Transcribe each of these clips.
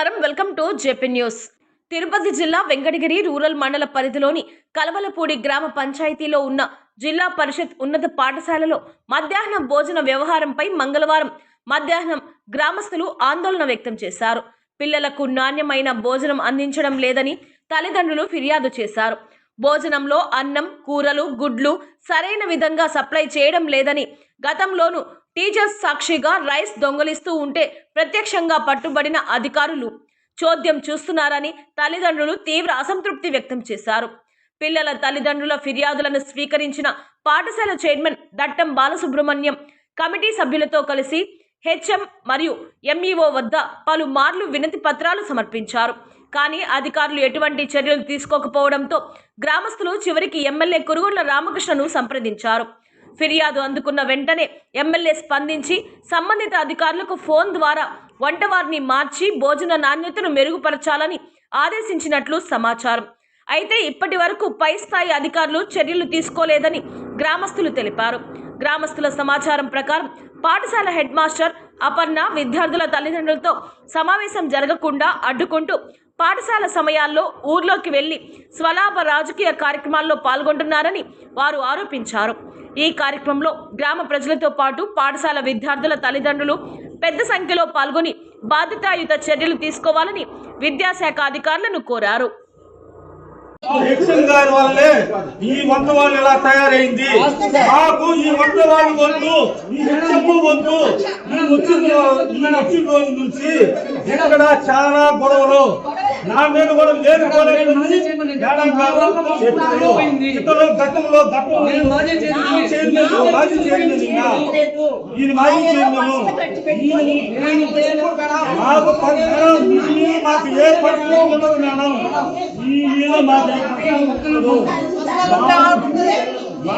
నమస్కారం. Welcome to JP news. Tirupati జిల్లా Venkatagiri rural మండల పరిధిలోని కలవలపూడి గ్రామ పంచాయతీలో ఉన్న జిల్లా పరిషత్ ఉన్నత పాఠశాలలో మధ్యాహ్నం భోజన వ్యవహారంపై మంగళవారం మధ్యాహ్నం గ్రామస్తులు ఆందోళన వ్యక్తం చేశారు. పిల్లలకు నాణ్యమైన భోజనం అందించడం లేదని తల్లిదండ్రులు ఫిర్యాదు చేశారు. భోజనంలో అన్నం కూరలు గుడ్లు సరైన విధంగా సప్లై చేయడం లేదని గతంలోనూ టీచర్స్ సాక్షిగా రైస్ దొంగలిస్తూ ఉంటే ప్రత్యక్షంగా పట్టుబడిన అధికారులు చోద్యం చూస్తున్నారని తల్లిదండ్రులు తీవ్ర అసంతృప్తి వ్యక్తం చేశారు. పిల్లల తల్లిదండ్రుల ఫిర్యాదులను స్వీకరించిన పాఠశాల చైర్మన్ దట్టం బాలసుబ్రహ్మణ్యం కమిటీ సభ్యులతో కలిసి హెచ్ఎం మరియు ఎంఈఓ వద్ద పలు మార్లు వినతి పత్రాలు సమర్పించారు. కానీ అధికారులు ఎటువంటి చర్యలు తీసుకోకపోవడంతో గ్రామస్తులు చివరికి ఎమ్మెల్యే కురుగుళ్ళ రామకృష్ణను సంప్రదించారు. ఫిర్యాదు అందుకున్న వెంటనే ఎమ్మెల్యే స్పందించి సంబంధిత అధికారులకు ఫోన్ ద్వారా వంటవారిని మార్చి భోజన నాణ్యతను మెరుగుపరచాలని ఆదేశించినట్లు సమాచారం. అయితే ఇప్పటి వరకు పై స్థాయి అధికారులు చర్యలు తీసుకోలేదని గ్రామస్తులు తెలిపారు. గ్రామస్తుల సమాచారం ప్రకారం పాఠశాల హెడ్ మాస్టర్ అపర్ణ విద్యార్థుల తల్లిదండ్రులతో సమావేశం జరగకుండా అడ్డుకుంటూ పాఠశాల సమయాల్లో ఊర్లోకి వెళ్ళి స్వలాభ రాజకీయ కార్యక్రమాల్లో పాల్గొంటున్నారని వారు ఆరోపించారు. ఈ కార్యక్రమంలో గ్రామ ప్రజలతో పాటు పాఠశాల విద్యార్థుల తల్లిదండ్రులు పెద్ద సంఖ్యలో పాల్గొని బాధ్యతాయుత చర్యలు తీసుకోవాలని విద్యాశాఖ అధికారులను కోరారు. గారి వల్లే ఈ వంట వాళ్ళు ఇలా తయారైంది? మాకు ఈ వంట వాళ్ళు వద్దు ఈ వద్దు. వచ్చిన వచ్చిన రోజు నుంచి ఇక్కడ చాలా గొడవలు. నా మీద కూడా లేకపోలేదు. ఇతరులు గతంలో మాకు ఏ పరిస్థితి ఉండదు మేడం. ఈ మీద మాకు మా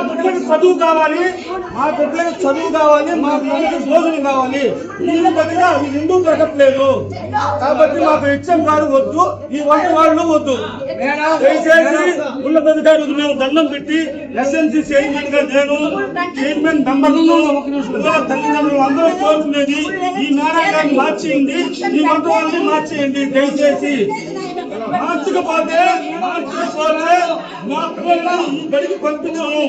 బిడ్డలకు చదువు కావాలి మా బిడ్డలకు చదువు కావాలి మా బిడ్డలకు భోజనం కావాలి ఇల్లు విధంగా అవి దొరకట్లేదు కాబట్టి మాకు ఇచ్చం కాదు వద్దు ఈ వంట వాళ్ళు వద్దు. దయచేసి ఉన్నతాధికారులకు మేము దండం పెట్టి ఎస్ఎన్సీ చైర్మన్గా నేను చైర్మన్ మెంబర్ తల్లిదండ్రులు అందరూ కోరుకునేది ఈ మేడం మార్చేయండి ఈ వంట వాళ్ళని మార్చేయండి. దయచేసి మార్చకపోతే మార్చకపోతే మా పిల్లల్ని బడికి పంపించము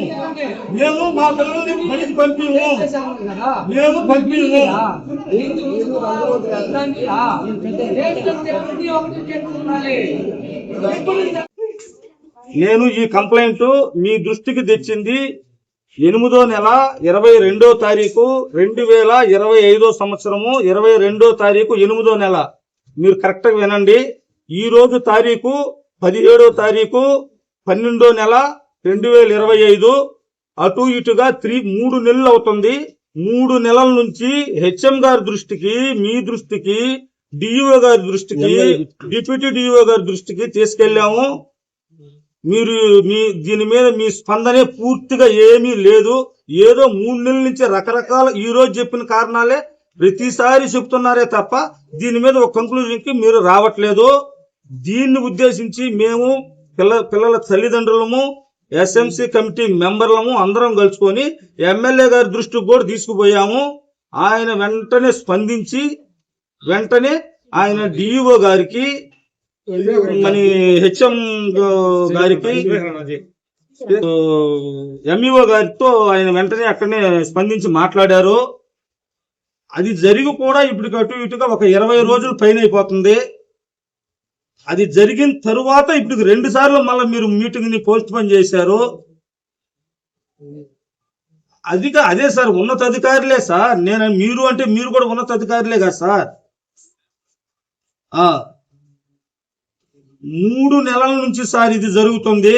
మేము మా పిల్లల్ని బడికి పంపించము మేము పంపించము నేను ఈ కంప్లైంట్ మీ దృష్టికి తెచ్చింది ఎనిమిదో నెల ఇరవై రెండో తారీఖు రెండు వేల ఇరవై ఐదో సంవత్సరము ఇరవై రెండో తారీఖు ఎనిమిదో నెల. మీరు కరెక్ట్గా వినండి. ఈ రోజు తారీఖు పదిహేడో తారీఖు పన్నెండో నెల రెండు వేల ఇరవై ఐదు. అటు ఇటుగా త్రీ మూడు నెలలు అవుతుంది. మూడు నెలల నుంచి హెచ్ఎం గారి దృష్టికి మీ దృష్టికి డిఇఓ గారి దృష్టికి డిప్యూటీ డిఇఓ గారి దృష్టికి తీసుకెళ్ళాము. మీరు మీ దీని మీద మీ స్పందనే పూర్తిగా ఏమీ లేదు. ఏదో మూడు నెలల నుంచి రకరకాల ఈ రోజు చెప్పిన కారణాలే ప్రతిసారి చెప్తున్నారే తప్ప దీని మీద ఒక కంక్లూజన్కి మీరు రావట్లేదు. దీన్ని ఉద్దేశించి మేము పిల్ల పిల్లల తల్లిదండ్రులము ఎస్ఎంసి కమిటీ మెంబర్లము అందరం కలుసుకొని ఎమ్మెల్యే గారి దృష్టికి కూడా తీసుకుపోయాము. ఆయన వెంటనే స్పందించి వెంటనే ఆయన డిఇఓ గారికి మన హెచ్ఎం గారికి ఎంఈఓ గారితో ఆయన వెంటనే అక్కడనే స్పందించి మాట్లాడారు. అది జరిగి కూడా ఇప్పుడు అటు ఇటుగా ఒక ఇరవై రోజులు పైన అయిపోతుంది. అది జరిగిన తరువాత ఇప్పుడు రెండు సార్లు మళ్ళీ మీరు మీటింగ్ని పోస్ట్ పోన్ చేశారు. అది అదే సార్ ఉన్నతాధికారులే సార్. నేను మీరు అంటే మీరు కూడా ఉన్నతాధికారులే కదా సార్. మూడు నెలల నుంచి సార్ ఇది జరుగుతుంది.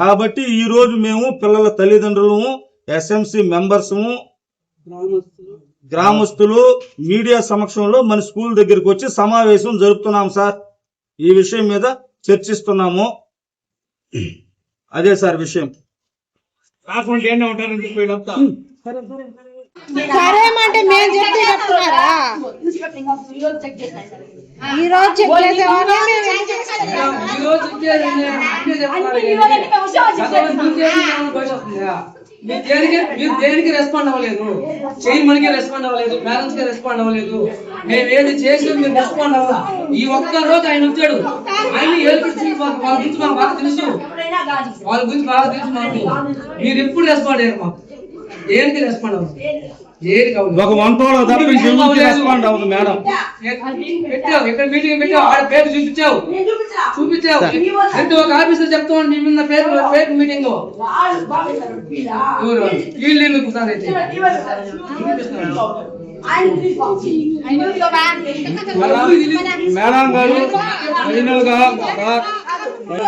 కాబట్టి ఈ రోజు మేము పిల్లల తల్లిదండ్రులము ఎస్ఎంసి మెంబర్స్ గ్రామస్తులు మీడియా సమక్షంలో మన స్కూల్ దగ్గరికి వచ్చి సమావేశం జరుపుతున్నాం సార్. ఈ విషయం మీద చర్చిస్తున్నాము. అదే సార్ విషయం. సరేమంటే మేము చెప్తే చెప్తున్నారా? ఈ రోజు చెక్ చేసేవాళ్ళే మీరు దేనికి మీరు దేనికి రెస్పాండ్ అవ్వలేదు? చైర్మన్కి రెస్పాండ్ అవ్వలేదు పేరెంట్స్కి రెస్పాండ్ అవ్వలేదు. మేము ఏది చేసినా మీరు రెస్పాండ్ అవ్వాల ఈ ఒక్క రోజు ఆయన వచ్చాడు. ఆయన ఏర్పడి వాళ్ళ గురించి మాకు బాగా తెలుసు. వాళ్ళ గురించి బాగా తెలుసు మాకు. మీరు ఎప్పుడు రెస్పాండ్ అయ్యారు మాకు? దేనికి రెస్పాండ్ అవ్వదు ఒక వంటలో తప్ప రెస్పాండ్ అవ్వదు మేడం? పెట్టావు. ఇక్కడ మీటింగ్ పెట్టావు? ఆడ పేరు చూపించావు. చూపించావు. అంటే ఒక ఆఫీసర్ చెప్తావు నీ మీద పేరు పేరు మీటింగ్ వీళ్ళు ఎందుకు సార్ అయితే? మేడం గారు ఫైనల్గా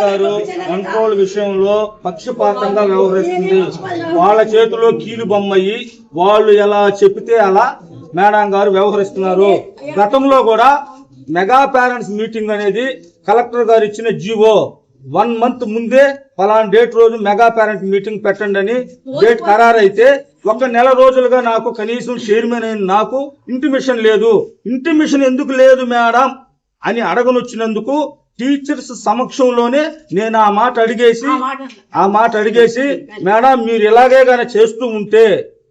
గారు కంట్రోల్ విషయంలో పక్షపాతంగా వ్యవహరిస్తుంది. వాళ్ళ చేతిలో కీలు బొమ్మయి వాళ్ళు ఎలా చెప్తే అలా మేడం గారు వ్యవహరిస్తున్నారు. గతంలో కూడా మెగా పేరెంట్స్ మీటింగ్ అనేది కలెక్టర్ గారు ఇచ్చిన జీవో. వన్ మంత్ ముందే పలానా డేట్ రోజు మెగా పేరెంట్ మీటింగ్ పెట్టండి అని డేట్ ఖరారైతే ఒక నెల రోజులుగా నాకు కనీసం చైర్మన్ అయిన నాకు ఇంటిమేషన్ లేదు. ఇంటిమేషన్ ఎందుకు లేదు మేడం? అని అడగనొచ్చినందుకు టీచర్స్ సమక్షంలోనే నేను ఆ మాట అడిగేసి ఆ మాట అడిగేసి మేడం మీరు ఇలాగే గానీ చేస్తూ ఉంటే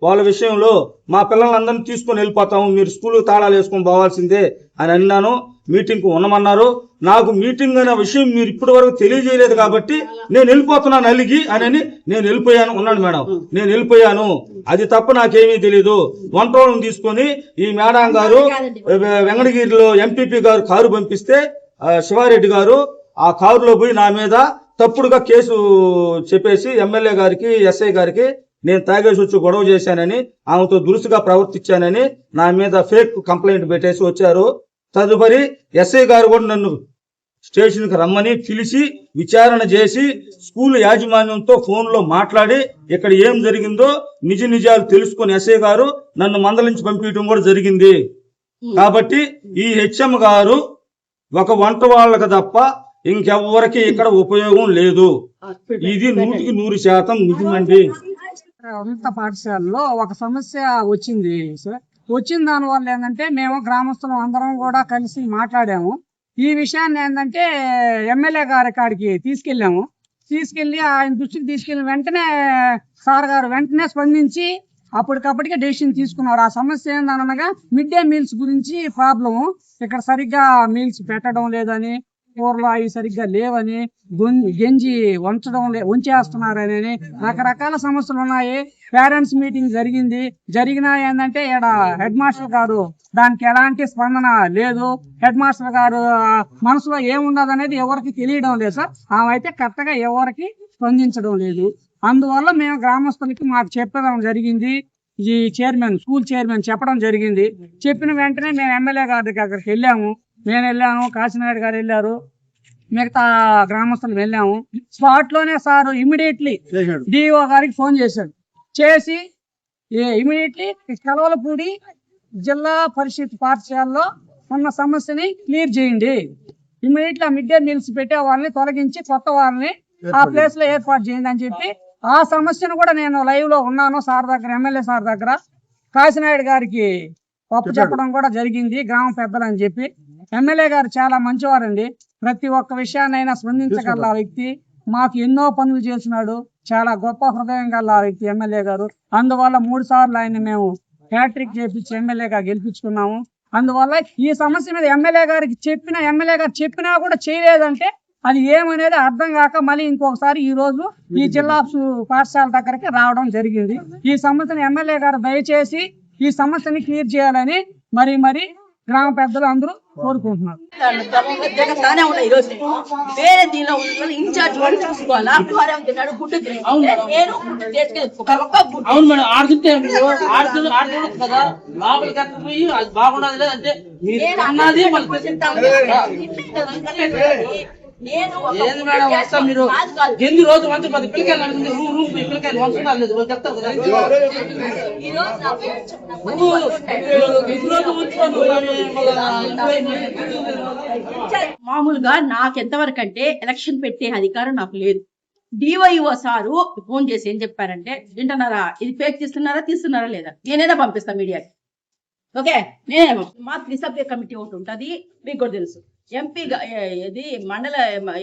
వాళ్ళ విషయంలో మా పిల్లలందరినీ తీసుకొని వెళ్ళిపోతాము మీరు స్కూల్ తాళాలు వేసుకొని పోవాల్సిందే అని అన్నాను. మీటింగ్కు ఉండమన్నారు. నాకు మీటింగ్ అనే విషయం మీరు ఇప్పటి వరకు తెలియజేయలేదు కాబట్టి నేను వెళ్ళిపోతున్నాను అలిగి అని నేను వెళ్ళిపోయాను. ఉన్నాను మేడం. నేను వెళ్ళిపోయాను. అది తప్ప నాకేమీ తెలియదు వంటోళ్ళని తీసుకొని ఈ మేడం గారు వెంకటగిరిలో ఎంపీపీ గారు కారు పంపిస్తే శివారెడ్డి గారు ఆ కారులో పోయి నా మీద తప్పుడుగా కేసు చెప్పేసి ఎమ్మెల్యే గారికి ఎస్ఐ గారికి నేను తాగేసి వచ్చి గొడవ చేశానని ఆమెతో దురుసుగా ప్రవర్తించానని నా మీద ఫేక్ కంప్లైంట్ పెట్టేసి వచ్చారు. తదుపరి ఎస్ఐ గారు కూడా నన్ను స్టేషన్కి రమ్మని పిలిచి విచారణ చేసి స్కూల్ యాజమాన్యంతో ఫోన్లో మాట్లాడి ఇక్కడ ఏం జరిగిందో నిజ నిజాలు తెలుసుకొని ఎస్ఐ గారు నన్ను మందలించి పంపించడం కూడా జరిగింది. కాబట్టి ఈ హెచ్ఎం గారు ఒక వంట వాళ్ళకి తప్ప ఇంకెవ్వరికి ఇక్కడ ఉపయోగం లేదు. ఇది నూటికి నూరు శాతం నిజమండి. ఉన్నత పాఠశాలలో ఒక సమస్య వచ్చింది సార్. వచ్చిన దాని వల్ల ఏంటంటే మేము గ్రామస్తులం అందరం కూడా కలిసి మాట్లాడాము. ఈ విషయాన్ని ఏంటంటే ఎమ్మెల్యే గారి కాడికి తీసుకెళ్ళాము. తీసుకెళ్ళి ఆయన దృష్టికి తీసుకెళ్ళిన వెంటనే సార్ గారు వెంటనే స్పందించి అప్పటికప్పటికే డెసిషన్ తీసుకున్నారు. ఆ సమస్య ఏందనగా మిడ్ డే మీల్స్ గురించి ప్రాబ్లము. ఇక్కడ సరిగ్గా మీల్స్ పెట్టడం లేదని కూరలు అవి సరిగ్గా లేవని గెంజి వంచడం లే ఉంచేస్తున్నారని రకరకాల సమస్యలు ఉన్నాయి. పేరెంట్స్ మీటింగ్ జరిగింది. జరిగినా ఏంటంటే ఇక్కడ హెడ్ మాస్టర్ గారు దానికి ఎలాంటి స్పందన లేదు. హెడ్ మాస్టర్ గారు మనసులో ఏమున్నది అనేది ఎవరికి తెలియడం లేదు సార్. ఆమె అయితే ఎవరికి స్పందించడం లేదు. అందువల్ల మేము గ్రామస్తులకి మాకు చెప్పడం జరిగింది. ఈ చైర్మన్ స్కూల్ చైర్మన్ చెప్పడం జరిగింది. చెప్పిన వెంటనే మేము ఎమ్మెల్యే గారి దగ్గరికి వెళ్ళాము. నేను వెళ్ళాను కాశీనాయుడు గారు వెళ్ళారు. మిగతా గ్రామస్తులు వెళ్ళాము. స్పాట్లోనే సార్ ఇమీడియట్లీ డిఓ గారికి ఫోన్ చేశాడు. చేసి ఇమీడియట్లీ కలవలపూడి జిల్లా పరిషత్ పాఠశాలలో ఉన్న సమస్యని క్లియర్ చేయండి. ఇమీడియట్లీ ఆ మిడ్ డే మీల్స్ పెట్టే వాళ్ళని తొలగించి కొత్త వాళ్ళని ఆ ప్లేస్లో ఏర్పాటు చేయండి అని చెప్పి ఆ సమస్యను కూడా నేను లైవ్లో ఉన్నాను సార్ దగ్గర ఎమ్మెల్యే సార్ దగ్గర. కాశీనాయుడు గారికి పప్పు చెప్పడం కూడా జరిగింది గ్రామ పెద్దలు అని చెప్పి. ఎమ్మెల్యే గారు చాలా మంచివారండి. ప్రతి ఒక్క విషయాన్నైనా స్పందించగల వ్యక్తి. మాకు ఎన్నో పనులు చేసినాడు. చాలా గొప్ప హృదయం గల వ్యక్తి ఎమ్మెల్యే గారు. అందువల్ల మూడు సార్లు ఆయన మేము హ్యాట్రిక్ చేపించి ఎమ్మెల్యేగా గెలిపించుకున్నాము. అందువల్ల ఈ సమస్య మీద ఎమ్మెల్యే గారికి చెప్పిన ఎమ్మెల్యే గారు చెప్పినా కూడా చేయలేదంటే అది ఏమనేది అర్థం కాక మళ్ళీ ఇంకొకసారి ఈ రోజు ఈ జిల్లా పాఠశాల దగ్గరికి రావడం జరిగింది. ఈ సమస్యను ఎమ్మెల్యే గారు దయచేసి ఈ సమస్యని క్లియర్ చేయాలని మరి మరి గ్రామ పెద్దలు అందరూ కోరుకుంటున్నారు. వేరే దీనిలో ఇన్ఛార్జ్ చూసుకోవాలా? గుడ్డు నేను అవును మేడం ఆడుతుంటే ఆడుతుంది ఆడుతుంది కదా. లోపలికి ఎక్కడ పోయి అది బాగుండదు లేదంటే మీరు అన్నది మళ్ళీ ఏంది మేడం వస్తా మీరు. ఎన్ని రోజు వంచు పది పిల్లకాయలు అడిగింది రూమ్ రూమ్ పిల్లకాయలు వంచుతారు లేదు చెప్తారు కదా. రోజులు మామూలుగా నాకు ఎంతవరకు అంటే ఎలక్షన్ పెట్టే అధికారం నాకు లేదు. డివైఓ సారు ఫోన్ చేసి ఏం చెప్పారంటే వింటున్నారా? ఇది ఫేక్ తీస్తున్నారా తీస్తున్నారా లేదా? నేనేదా పంపిస్తా మీడియాకి? ఓకే నేనే మా త్రిసభ్య కమిటీ ఒకటి ఉంటుంది మీకు కూడా తెలుసు. ఎంపీ ఇది మండల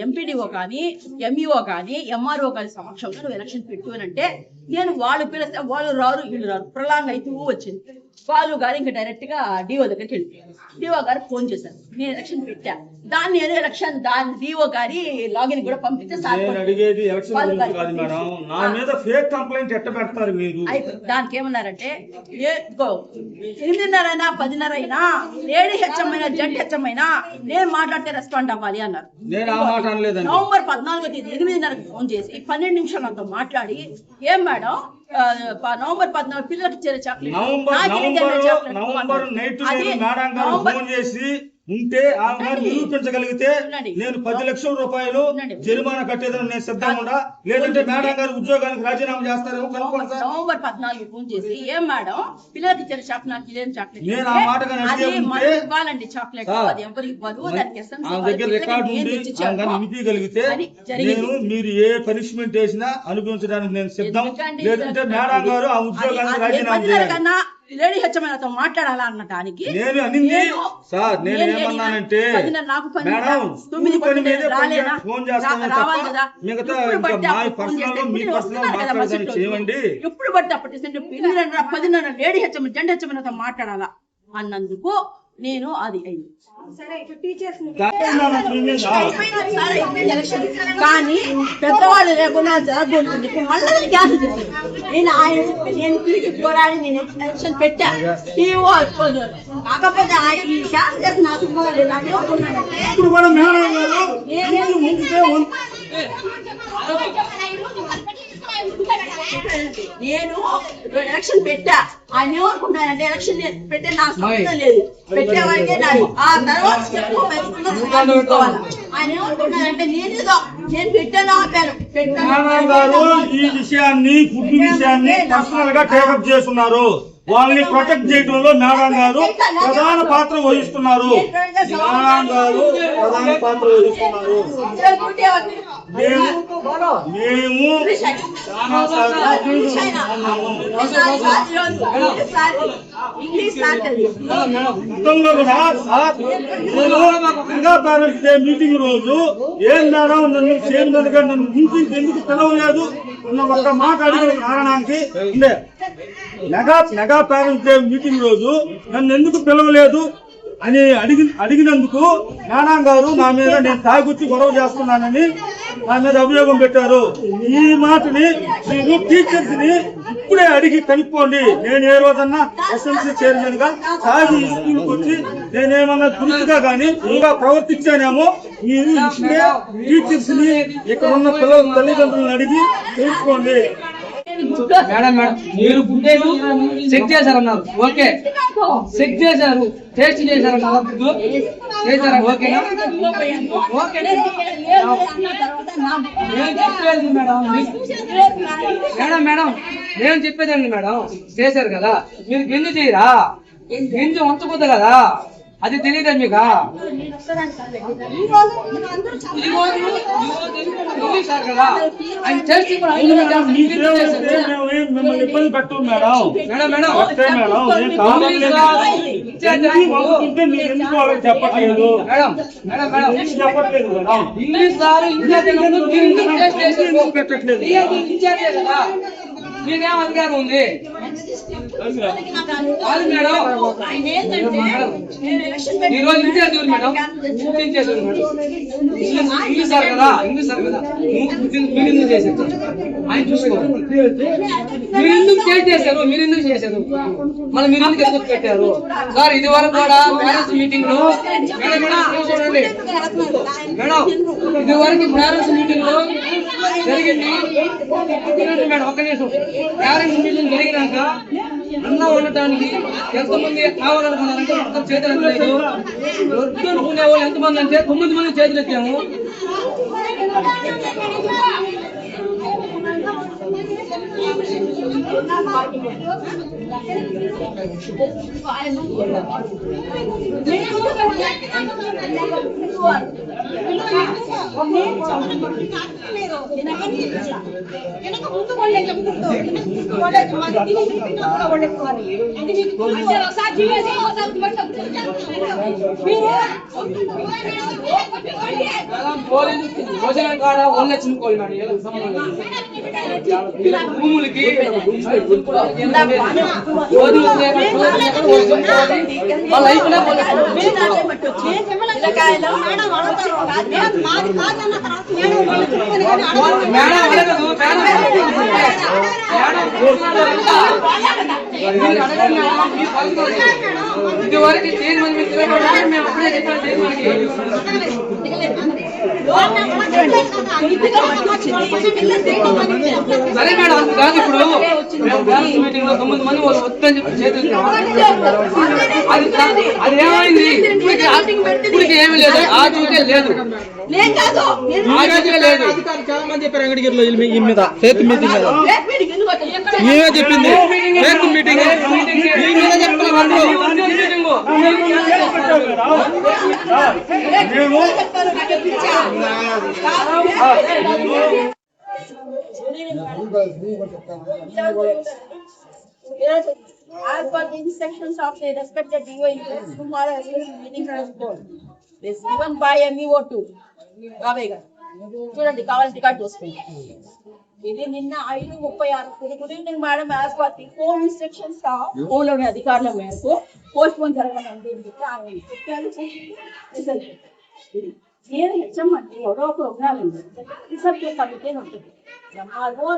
ఎంపీడీఓ కానీ ఎంఈఓ కానీ ఎంఆర్ఓ కానీ సమక్షంలో నువ్వు ఎలక్షన్ పెట్టు అని అంటే నేను వాళ్ళు పిలిస్తే వాళ్ళు రారు వీళ్ళు రారు. ప్రలాంగ్ అయితే వచ్చింది. వాళ్ళు గారు ఇంకా డైరెక్ట్గా డిఓ దగ్గరికి వెళ్ళిపోయారు డిఓ గారు ఫోన్ చేశారు. నేను ఎలక్షన్ పెట్టా. దాన్ని నేను ఎలక్షన్ దాని డిఓ గారి లాగిన్ కూడా పంపిస్తే సార్ నేను అడిగేది ఎలక్షన్ వాళ్ళు గురించి కాదు మేడం. నా మీద ఫేక్ కంప్లైంట్ ఎట్ట పెడతారు మీరు? అయిపోయింది. దానికి ఏమన్నారంటే ఎనిమిదిన్నర అయినా పదిన్నర అయినా లేడీ హెచ్ఎం అయినా జెంట్ హెచ్ఎం అయినా నేను మాట్లాడితే రెస్పాండ్ అవ్వాలి అన్నారు. నేను ఆ మాట అనలేదండి. నవంబర్ పద్నాలుగో తేదీ ఎనిమిదిన్నరకు ఫోన్ చేసి పన్నెండు నిమిషాలు నాతో మాట్లాడి ఏం మేడం? నవంబర్ పద్నాలుగు పిల్లలకి ఇచ్చారు chocolate November November November. Night madam గారు ఫోన్ చేసి ఉంటే ఆమె. నిరూపించగలిగితే. నేను పది లక్షల రూపాయలు. జరిమానా కట్టేదని నేను సిద్ధంగా లేదంటే మేడం గారు ఉద్యోగానికి రాజీనామా చేస్తారేమో కనుక్కోండి సార్. నవంబర్ పద్నాలుగు ఫోన్ చేసి ఏం మేడం? పిల్లలకి ఇచ్చారు చాక్లెట్ నాకు ఇదేం చాక్లెట్ నేను ఆ ఇవ్వాలండి చాక్లెట్. అది ఎవరికి ఇవ్వదు. దానికి ఎస్ఎంసీ ఆమె దగ్గర రికార్డు వినిపించగలిగితే. నేను మీరు ఏ పనిష్మెంట్ వేసినా అనుభవించడానికి నేను సిద్ధం. లేదంటే మేడం గారు ఆ ఉద్యోగానికి రాజీనామా చేయాలి. లేడీ హెచ్చమైనతో మాట్లాడాలా అన్నటానికి నేను అనింది. సార్ నేను నేను ఏమన్నానంటే నాకు తొమ్మిది పని మీదే? ఫోన్ చేస్తాను ఎప్పుడు పడితే ఎనిమిదిన్నర పదిన్నర లేడీ హెచ్చమైన జెంట్ హెచ్చమైనతో మాట్లాడాలా? అన్నందుకు నేను అది అయింది. కానీ పెద్దవాళ్ళు లేకుండా జరగబోతుంది ఇప్పుడు మళ్ళీ చేశారు. నేను ఆయన చెప్పి నేను తిరిగి పోరాడి నేను ఎలక్షన్ పెట్టా. కాకపోతే ఆయన ఈ క్యాన్సిల్ చేసి నాకు ఇప్పుడు నేనేం ఎలక్షన్ పెట్టా. ఆయన ఏమనుకున్నానంటే ఎలక్షన్ పెట్టే నాకు సంబంధం లేదు. పెట్టేవాడికే నాది. ఆ తర్వాత. ఆయన ఏమనుకున్నానంటే నేను ఏదో నేను పెట్టాను ఆపాను గారు ఈ విషయాన్ని ఫుడ్ విషయాన్ని పర్సనల్గా టేకప్ చేస్తున్నారు. వాళ్ళని ప్రొటెక్ట్ చేయడంలో మేడం గారు ప్రధాన పాత్ర వహిస్తున్నారు. మేడం గారు ప్రధాన పాత్ర వహిస్తున్నారు. మేము మేము డే మీటింగ్ రోజు ఏం మేడం నన్ను చైర్మన్ నన్ను మీటింగ్ ఎందుకు పిలవలేదు అన్న ఒక్క మాట అడిగిన కారణానికి mega mega parents day meeting రోజు నన్ను ఎందుకు పిలవలేదు అని అడిగి అడిగినందుకు నానా గారు నా మీద నేను తాగుచ్చి గొడవ చేస్తున్నానని నా మీద అభియోగం పెట్టారు. ఈ మాటని మీరు టీచర్స్ని ఇప్పుడే అడిగి కనుక్కోండి. నేను ఏ రోజన్నా ఎస్ఎంసీ చైర్మన్గా తాగి ఈ స్కూల్కి వచ్చి నేనేమన్నా గురుతుగా గానీ ఇంకా ప్రవర్తించానేమో మీరు ఇప్పుడే టీచర్స్ని ఇక్కడ ఉన్న పిల్లల తల్లిదండ్రులను అడిగి తెలుసుకోండి. మేడం మేడం మీరు గుడ్డేలు చెక్ చేశారన్నారు. ఓకే. చెక్ చేశారు. టేస్ట్ చేశారన్నారు ఫుడ్ చేశారా? ఓకేనా ఓకేనా నేను చెప్పేది మేడం? మేడం మేడం నేను చెప్పేదండి మేడం? చేశారు కదా. మీరు గింజ చేయరా గింజ ఉంచకూడదు కదా? అది తెలియదా మీకు సార్ కదా ఆయన మేము మిమ్మల్ని ఇబ్బంది మేడం మేడం మేడం మేడం చెప్పట్లేదు మేడం మేడం మేడం చెప్పట్లేదు ఇంగ్లీష్ సార్ ఇంగ్లీష్ పెట్టట్లేదు మీకేం అధికారం ఉంది కాదు మేడం. ఈ రోజు ఇన్ఛార్జ్ మేడం. ఇన్ఛార్జ్ ఎవరు మేడం. ఇంగ్లీష్ ఇంగ్లీష్ సార్ కదా. ఇంగ్లీష్ సార్ కదా. నువ్వు- మీరు ఎందుకు ఆయన చూసుకో. మీరు ఎందుకు చేశారు మీరు ఎందుకు చేశారు మళ్ళీ మీరు ఎందుకు ఎందుకు పెట్టారు? సార్ ఇది వరకు కూడా పేరెంట్స్ మీటింగ్లో మేడం ఇక్కడ చూడండి. మేడం ఇది వరకు పేరెంట్స్ మీటింగ్లో జరిగింది. మేడం ఒక్క నిమిషం. పేరెంట్స్ మీటింగ్ జరిగినాక అన్నం వండటానికి ఎంతమంది కావాలనుకున్నారంటే మొత్తం చేతులు ఎత్తలేదు. వద్దు అనుకునే వాళ్ళు ఎంతమంది అంటే తొమ్మిది మంది చేతులు ఎత్తాము. ఆయన వెనక ముందు వాళ్ళకి ముందు వాళ్ళకి మన దీనికి కూడా వాళ్ళకి అది మీకు ఒకసారి జీవేసి ఒకసారి మీరు భోజనం కాడ ఒళ్ళ చినుకోవాలి మేడం ఏదో సంబంధం లేదు. ఇలా భూములకి రోజులు వచ్చాక రోజులు వచ్చాక వాళ్ళు చెప్పుకోవాలి. వాళ్ళ అయిపోయినా వాళ్ళు మాది కాదన్న తర్వాత మేడం వాళ్ళు చెప్పుకొని కానీ అడగదు. మేడం అడగదు మేడం మీరు అడగండి మేడం, మీ పరిస్థితి అది. ఇదివరకు చైర్మన్ మీరు తిరగబడి మేము అప్పుడే చెప్పాం చైర్మన్కి సరే మేడం అంత కాదు ఇప్పుడు బ్యాలెన్స్ మీటింగ్లో తొమ్మిది మంది వాళ్ళు వద్దని చెప్పి చేతులు అది అది ఏమైంది? ఇప్పటికి ఏమీ లేదు. లేదు. నేను కాదు. నేను ఆచూకే లేదు చాలా మంది చెప్పారు ఈ- ఈ మీద మీటింగ్. మీద చెప్పింది మీటింగ్ మీద చెప్తున్నారు అందరూ చెప్తారు, నాకు పిచ్చా. As per the instructions of the respected DO, tomorrow as well meeting transport. This given by MEO two. రాబోయే గారు. చూడండి కావాల్సిన రికార్డ్ చూసుకోండి ఇది నిన్న ఐదు ముప్పై ఆరు good evening madam as per the four ఇన్స్ట్రక్షన్స్లోని అధికారుల మేరకు పోస్ట్ పోన్. ఇది. నేను హెచ్ఎం అంటే ఎవరో ప్రోగ్రామ్ ఉంది రిసర్చ్ కమిటీ ఉంటుంది ఎంఆర్ఓ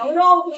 ఎవరో ఒక